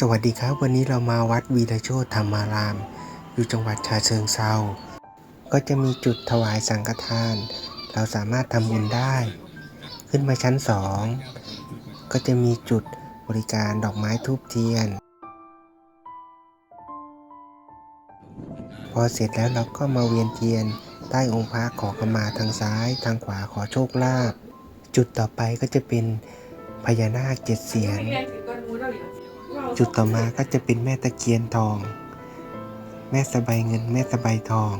สวัสดีครับ วันนี้เรามาวัดวีรโชตธรรมาราม อยู่จังหวัดชาเชิงเซาก็จะมีจุดถวายสังฆทาน เราสามารถทำบุญได้ ขึ้นมาชั้นสองก็จะมีจุดบริการดอกไม้ทูบเทียน พอเสร็จแล้วเราก็มาเวียนเทียน ใต้องค์พระขอขมาทางซ้าย ทางขวาขอโชคลาภจุดต่อไปก็จะเป็นพญานาคเจ็ดเสียน จุดต่อมาก็จะเป็นแม่ตะเคียนทอง แม่สบายเงินแม่สบายทอง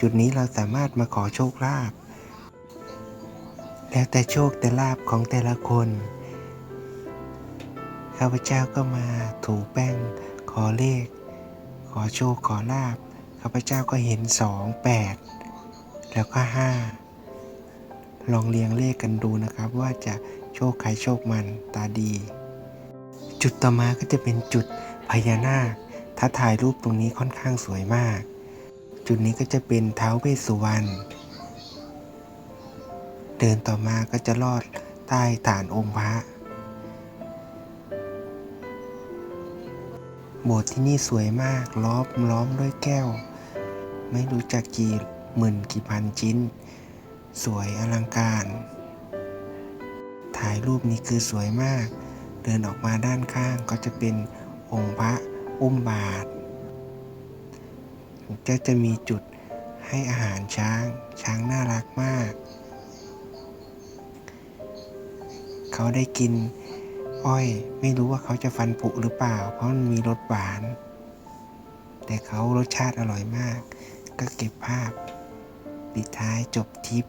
จุดนี้เราสามารถมาขอโชคลาภแล้วแต่โชคแต่ลาภของแต่ละคนข้าพเจ้าก็มาถูแป้งขอเลข ขอโชคขอลาภข้าพเจ้าก็เห็นสองแปดแล้วก็ห้าลองเรียงเลขกันดูนะครับว่าจะโชคใครโชคมันตาดี จุดต่อมาก็จะเป็นจุดพญานาคถ้าถ่ายรูปตรงนี้ค่อนข้างสวยมาก จุดนี้ก็จะเป็นเท้าเวสสุวรรณเดินต่อมาก็จะลอดใต้ฐานองค์พระ โบสถ์ที่นี่สวยมากล้อมล้อมด้วยแก้ว ไม่รู้จักกี่หมื่นกี่พันชิ้น สวยอลังการ ถ่ายรูปนี้คือสวยมาก เดินออกมาด้านข้างก็จะเป็นองค์พระอุ้มบาทจะจะมีจุดให้อาหารช้าง ช้างน่ารักมาก เขาได้กินอ้อย ไม่รู้ว่าเขาจะฟันผุหรือเปล่า เพราะมันมีรสหวาน แต่เขารสชาติอร่อยมาก ก็เก็บภาพ ปิดท้ายจบทริป